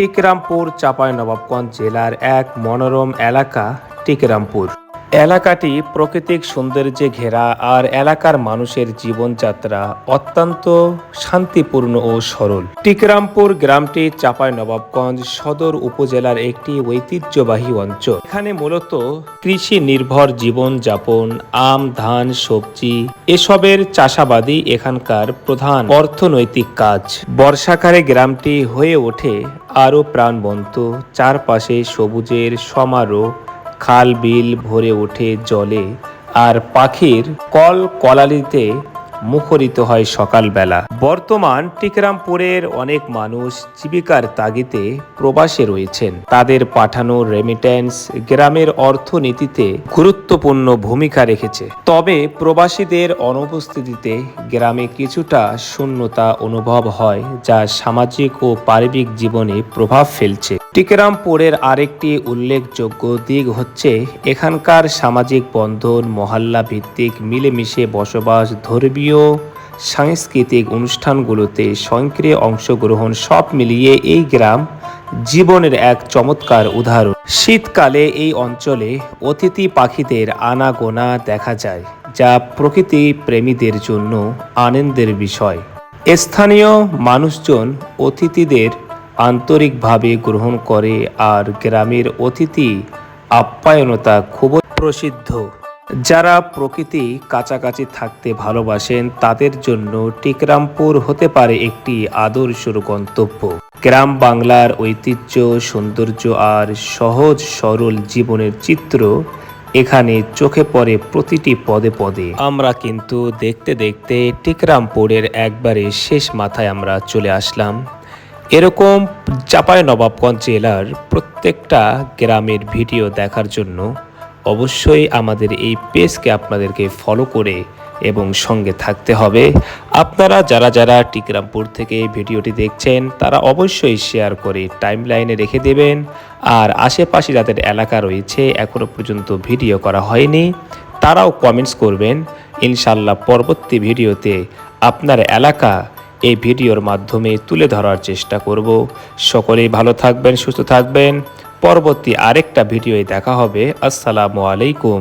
টিকরামপুর চাঁপাইনবাবগঞ্জ জেলার এক মনোরম এলাকা টিকরামপুর। এলাকাটি প্রাকৃতিক সৌন্দর্যে ঘেরা আর এলাকার মানুষের জীবনযাত্রা অত্যন্ত শান্তিপূর্ণ ও সরল। টিকরামপুর গ্রামটি চাঁপাইনবাবগঞ্জ সদর উপজেলার একটি ঐতিহ্যবাহী অঞ্চল। এখানে মূলত কৃষি নির্ভর জীবনযাপন, আম, ধান, সবজি এসবের চাষাবাদই এখানকার প্রধান অর্থনৈতিক কাজ। বর্ষাকালে গ্রামটি হয়ে ওঠে আরও প্রাণবন্ত, চারপাশে সবুজের সমারোহ খাল বিল ভরে ওঠে জলে, আর পাখির কল কলালিতে মুখরিত হয় সকালবেলা। বর্তমান টিকরামপুরের অনেক মানুষ জীবিকার তাগিতে প্রবাসে রয়েছেন। তাদের পাঠানো রেমিটেন্স গ্রামের অর্থনীতিতে গুরুত্বপূর্ণ ভূমিকা রেখেছে। তবে প্রবাসীদের অনুপস্থিতিতে গ্রামে কিছুটা শূন্যতা অনুভব হয়, যা সামাজিক ও পারিবারিক জীবনে প্রভাব ফেলছে। টিকেরামপুরের আরেকটি উল্লেখযোগ্য দিক হচ্ছে, এখানকার সামাজিক বন্ধন, মহল্লা ভিত্তিক মিলেমিশে বসবাস ধর্মীয়, সাংস্কৃতিক অনুষ্ঠানগুলোতে সক্রিয় অংশগ্রহণ সব মিলিয়ে এই গ্রাম জীবনের এক চমৎকার উদাহরণ। শীতকালে এই অঞ্চলে অতিথি পাখিদের আনাগোনা দেখা যায়, যা প্রকৃতি প্রেমীদের জন্য আনন্দের বিষয়। স্থানীয় মানুষজন অতিথিদের আন্তরিকভাবে গ্রহণ করে আর গ্রামের অতিথি আপ্যায়নতা খুব প্রসিদ্ধ। যারা প্রকৃতি কাছাকাছি থাকতে ভালোবাসেন, তাদের জন্য টিকরামপুর হতে পারে একটি আদর্শ গন্তব্য। গ্রাম বাংলার ঐতিহ্য, সৌন্দর্য আর সহজ সরল জীবনের চিত্র এখানে চোখে পড়ে প্রতিটি পদে পদে। আমরা কিন্তু দেখতে দেখতে টিকরামপুরের একবারে শেষ মাথায় আমরা চলে আসলাম। এরকম চাপাই নবাবগঞ্জ জেলার প্রত্যেকটা গ্রামের ভিডিও দেখার জন্য অবশ্যই আমাদের এই পেজকে আপনাদেরকে ফলো করে এবং সঙ্গে থাকতে হবে। আপনারা যারা যারা টিকরামপুর থেকে ভিডিওটি দেখছেন, তারা অবশ্যই শেয়ার করে টাইম লাইনে রেখে দেবেন। আর আশেপাশে যাদের এলাকা রয়েছে এখনও পর্যন্ত ভিডিও করা হয়নি, তারাও কমেন্টস করবেন। ইনশাল্লাহ পরবর্তী ভিডিওতে আপনার এলাকা এই ভিডিওর মাধ্যমে তুলে ধরার চেষ্টা করব। সকলেই ভালো থাকবেন, সুস্থ থাকবেন। পরবর্তী আরেকটা ভিডিওয়ে দেখা হবে। আসসালামু আলাইকুম।